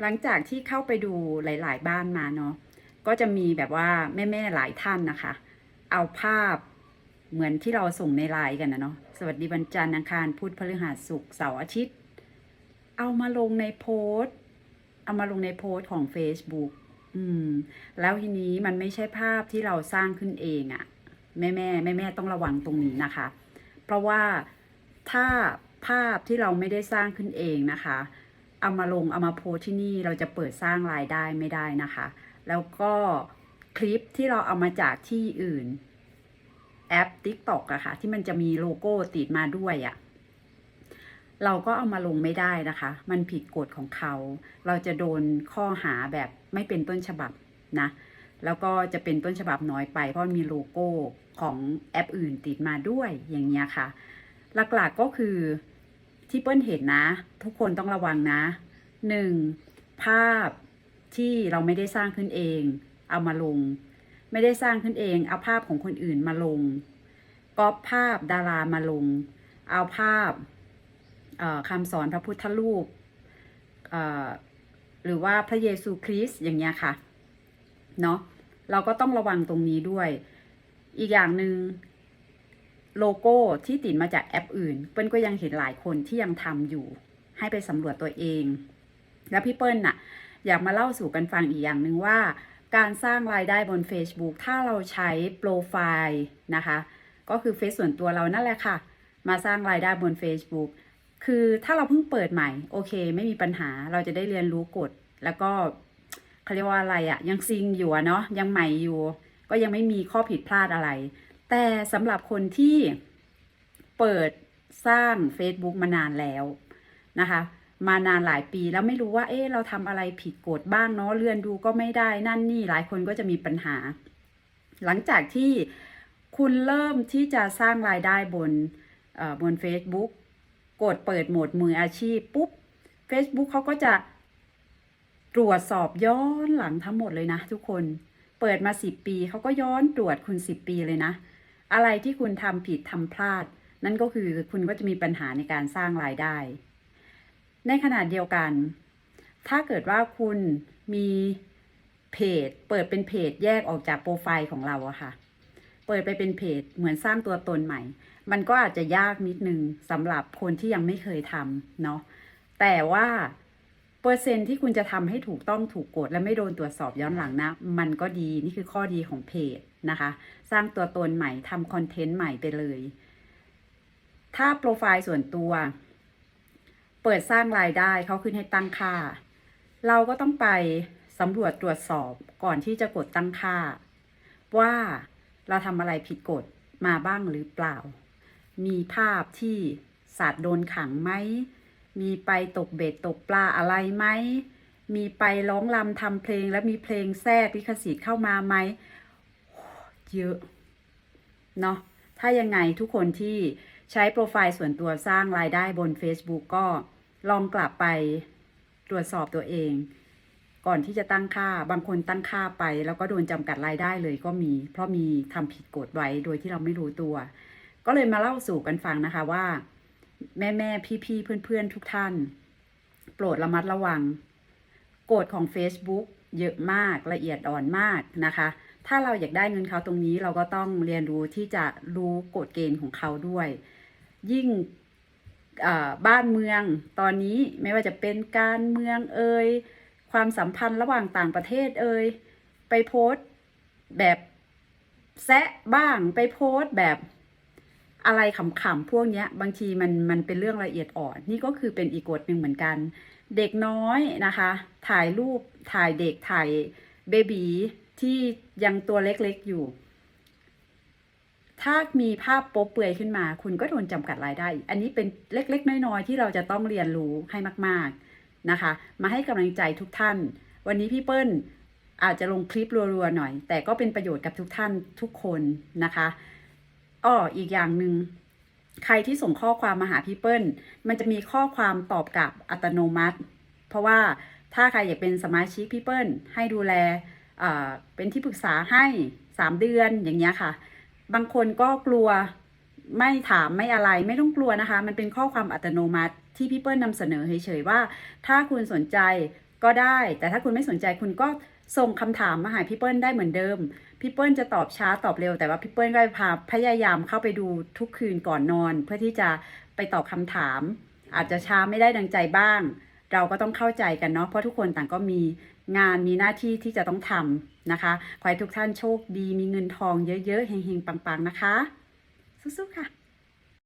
หลังจากที่เข้าไปดูหลาย ๆ บ้านมาเนาะก็จะมีแบบว่าแม่ ๆ หลายท่านนะคะ เอาภาพเหมือนที่เราส่งในไลน์กันนะเนาะสวัสดีวันจันทร์อังคารพุธพฤหัสศุกร์เสาร์อาทิตย์ เอามาลงในโพสต์ เอามาลงในโพสต์ของ Facebook อืม แล้วทีนี้มันไม่ใช่ภาพที่เราสร้างขึ้นเองอะแม่แม่แม่แม่ๆต้องระวังตรงนี้นะคะ เพราะว่าถ้าภาพที่เราไม่ได้สร้างขึ้นเองนะคะ เอามาลงเอามาโพสที่นี่เราจะเปิดสร้างรายได้ไม่ได้นะคะ แล้วก็คลิปที่เราเอามาจากที่อื่นแอป TikTok อะค่ะ ที่มันจะมีโลโก้ติดมาด้วยอะเราก็เอามาลงไม่ได้นะคะ มันผิดกฎของเขา เราจะโดนข้อหาแบบไม่เป็นต้นฉบับนะ แล้วก็จะเป็นต้นฉบับน้อยไป เพราะมีโลโก้ของแอปอื่นติดมาด้วยอย่างเงี้ยค่ะ หลักๆก็คือ ที่เปิ้ลเห็นนะ ทุกคนต้องระวังนะหนึ่งภาพที่เราไม่ได้สร้างขึ้นเอง เอามาลง ไม่ได้สร้างขึ้นเองเอาภาพของคนอื่นมาลงก๊อปภาพดารามาลง เอาภาพคำสอนพระพุทธรูปหรือว่าพระเยซูคริสต์อย่างเงี้ยค่ะเนาะเราก็ต้องระวังตรงนี้ด้วย อีกอย่างหนึ่ง โลโก้ที่ติดมาจากแอปอื่น เปิ้ลก็ยังเห็นหลายคนที่ยังทำอยู่ ให้ไปสำรวจตัวเอง แล้วพี่เปิ้ลน่ะ อยากมาเล่าสู่กันฟังอีกอย่างหนึ่งว่า การสร้างรายได้บน Facebook ถ้าเราใช้โปรไฟล์นะคะ ก็คือเฟซส่วนตัวเรานั่นแหละค่ะ มาสร้างรายได้บน Facebook คือถ้าเราเพิ่งเปิดใหม่ โอเค ไม่มีปัญหาเราจะได้เรียนรู้กฎ แล้วก็เขาเรียกว่าอะไรอะยังซิงอยู่เนาะยังใหม่อยู่ ก็ยังไม่มีข้อผิดพลาดอะไร แต่สำหรับคนที่เปิดสร้าง Facebook มานานแล้วนะคะ มานานหลายปีแล้วไม่รู้ว่า เอ๊ะเราทำอะไรผิดกฎบ้างเนาะเลื่อนดูก็ไม่ได้นั่นนี่หลายคนก็จะมีปัญหา หลังจากที่คุณเริ่มที่จะสร้างรายได้บนบน Facebook กดเปิดโหมดมืออาชีพปุ๊บ Facebook เขาก็จะตรวจสอบย้อนหลังทั้งหมดเลยนะทุกคนเปิดมา 10 ปี เขาก็ย้อนตรวจคุณ 10 ปีเลยนะ อะไรที่คุณทำผิดทำพลาด นั่นก็คือคุณก็จะมีปัญหาในการสร้างรายได้ ในขณะเดียวกัน ถ้าเกิดว่าคุณมีเพจ เปิดเป็นเพจแยกออกจากโปรไฟล์ของเราอะค่ะ เปิดไปเป็นเพจเหมือนสร้างตัวตนใหม่ มันก็อาจจะยากนิดนึงสำหรับคนที่ยังไม่เคยทำเนาะแต่ว่าเปอร์เซ็นที่คุณจะทำให้ถูกต้องถูกกฎและไม่โดนตรวจสอบย้อนหลังนะ มันก็ดีนี่คือข้อดีของเพจ นะคะ สร้างตัวตนใหม่ทำคอนเทนต์ใหม่ไปเลย ถ้าโปรไฟล์ส่วนตัว เปิดสร้างรายได้เขาขึ้นให้ตั้งค่า เราก็ต้องไปสำรวจตรวจสอบก่อนที่จะกดตั้งค่า ว่าเราทำอะไรผิดกฎมาบ้างหรือเปล่า มีภาพที่สัตว์โดนขังไหม มีไปตกเบ็ดตกปลาอะไรไหม มีไปร้องรำทำเพลงแล้วมีเพลงแทรกลิขสิทธิ์เข้ามาไหม เยอะเนาะถ้ายังไงทุกคนที่ใช้โปรไฟล์ส่วนตัวสร้างรายได้บน Facebook ก็ลองกลับไปตรวจสอบตัวเอง ก่อนที่จะตั้งค่าบางคนตั้งค่าไป แล้วก็โดนจำกัดรายได้เลยก็มี เพราะมีทำผิดกฎไว้โดยที่เราไม่รู้ตัว ก็เลยมาเล่าสู่กันฟังนะคะว่า แม่แม่พี่พี่เพื่อนเพื่อนๆทุกท่าน โปรดระมัดระวังกฎของ Facebook เยอะมากละเอียดอ่อนมากนะคะ ถ้าเราอยากได้เงินเขาตรงนี้เราก็ต้องเรียนรู้ที่จะรู้กฎเกณฑ์ของเขาด้วย ยิ่งบ้านเมืองตอนนี้ไม่ว่าจะเป็นการเมืองเอ่ยความสัมพันธ์ระหว่างต่างประเทศเอ่ยไปโพสต์แบบแซะบ้างไปโพสต์แบบอะไรขำๆพวกเนี้ย บางทีมันมันเป็นเรื่องละเอียดอ่อน นี่ก็คือเป็นอีกกฎหนึ่งเหมือนกัน เด็กน้อยนะคะ ถ่ายรูปถ่ายเด็กถ่ายเบบี ที่ยังตัวเล็กๆอยู่ ถ้ามีภาพโป๊เปลือยขึ้นมา คุณก็โดนจำกัดรายได้ อันนี้เป็นเล็กๆ น้อยๆ ที่เราจะต้องเรียนรู้ให้มาก ๆนะคะ มาให้กำลังใจทุกท่าน วันนี้พี่เปิ้ลอาจจะลงคลิปรัวๆหน่อย แต่ก็เป็นประโยชน์กับทุกท่านทุกคนนะคะอ้ออีกอย่างหนึ่งใครที่ส่งข้อความมาหาพี่เปิ้ล มันจะมีข้อความตอบกลับอัตโนมัติ เพราะว่าถ้าใครอยากเป็นสมาชิกพี่เปิ้ล ให้ดูแล เป็นที่ปรึกษาให้3เดือนอย่างเงี้ยค่ะ บางคนก็กลัวไม่ถามไม่อะไรไม่ต้องกลัวนะคะ มันเป็นข้อความอัตโนมัติที่พี่เปิ้ลนำเสนอเฉยๆว่า ถ้าคุณสนใจก็ได้ แต่ถ้าคุณไม่สนใจคุณก็ส่งคำถามมาหาพี่เปิ้ลได้เหมือนเดิม พี่เปิ้ลจะตอบช้าตอบเร็ว แต่ว่าพี่เปิ้ลก็พาพยายามเข้าไปดูทุกคืนก่อนนอน เพื่อที่จะไปตอบคำถาม อาจจะช้าไม่ได้ดังใจบ้าง เราก็ต้องเข้าใจกันเนาะเพราะทุกคนต่างก็มีงานมีหน้าที่ที่จะต้องทำนะคะ ขอให้ทุกท่านโชคดีมีเงินทองเยอะๆเฮงๆปังๆนะคะ สู้ๆค่ะ